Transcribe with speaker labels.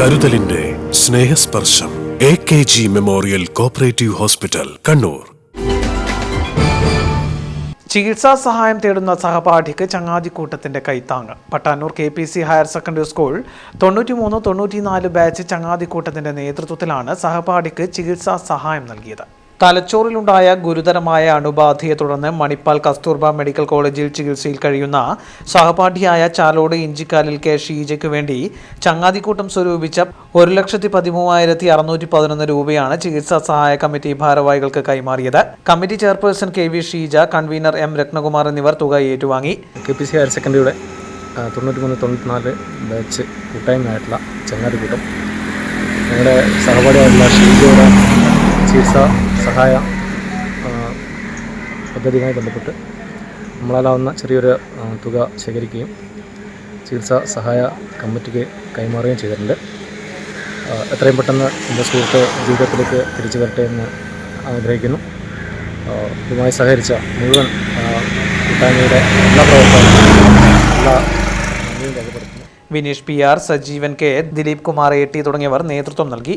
Speaker 1: കരുതലിന്റെ Snehasparsham A K G memorial cooperative hospital Kannur.
Speaker 2: ചികിത്സാ സഹായം തേടുന്ന സഹപാഠിക്ക് ചങ്ങാതിക്കൂട്ടത്തിന്റെ കൈത്താങ്ങ്. Pattanur K P C higher secondary school തൊണ്ണൂറ്റിമൂന്ന് തൊണ്ണൂറ്റിനാല് ബാച്ച് ചങ്ങാതിക്കൂട്ടത്തിന്റെ നേതൃത്വത്തിലാണ് സഹപാഠിക്ക് ചികിത്സാ സഹായം നൽകിയത്. തലച്ചോറിലുണ്ടായ ഗുരുതരമായ അണുബാധയെ തുടർന്ന് മണിപ്പാൽ കസ്തൂർബ മെഡിക്കൽ കോളേജിൽ ചികിത്സയിൽ കഴിയുന്ന സഹപാഠിയായ ചാലോട് ഇഞ്ചിക്കാലിൽ കെ ഷീജയ്ക്ക് വേണ്ടി ചങ്ങാതിക്കൂട്ടം സ്വരൂപിച്ച ഒരു ലക്ഷത്തി പതിമൂവായിരത്തി അറുന്നൂറ്റി പതിനൊന്ന് രൂപയാണ് ചികിത്സാ സഹായ കമ്മിറ്റി ഭാരവാഹികൾക്ക് കൈമാറിയത്. Committee chairperson K V Sheeja convener M Ratnakumar എന്നിവർ തുക ഏറ്റുവാങ്ങി.
Speaker 3: കെ പി സി ഹയർ സെക്കൻഡറിയുടെ തൊണ്ണൂറ്റി മൂന്ന് തൊണ്ണൂറ്റിനാല് ബാച്ച് കൂട്ടായ്മയായിട്ടുള്ള ചങ്ങാതിക്കൂട്ടം. ഞങ്ങളുടെ സഹപാഠിയായിട്ടുള്ള ഷീജയുടെ ചികിത്സാ സഹായ പദ്ധതിയുമായി ബന്ധപ്പെട്ട് നമ്മളാലാവുന്ന ചെറിയൊരു തുക ശേഖരിക്കുകയും ചികിത്സാ സഹായ കമ്മിറ്റിക്ക് കൈമാറുകയും ചെയ്തിട്ടുണ്ട്. എത്രയും പെട്ടെന്ന് എന്റെ സുഹൃത്ത് ജീവിതത്തിലേക്ക് തിരിച്ചു വരട്ടെ എന്ന് ആഗ്രഹിക്കുന്നു. ഇതുമായി സഹകരിച്ച മുഴുവൻ കൂട്ടായ്മയുടെ എല്ലാ പ്രവർത്തനങ്ങളും എല്ലാ
Speaker 2: Vineesh P R Sajeevan K Dileep Kumar A T തുടങ്ങിയവർ നേതൃത്വം നൽകി.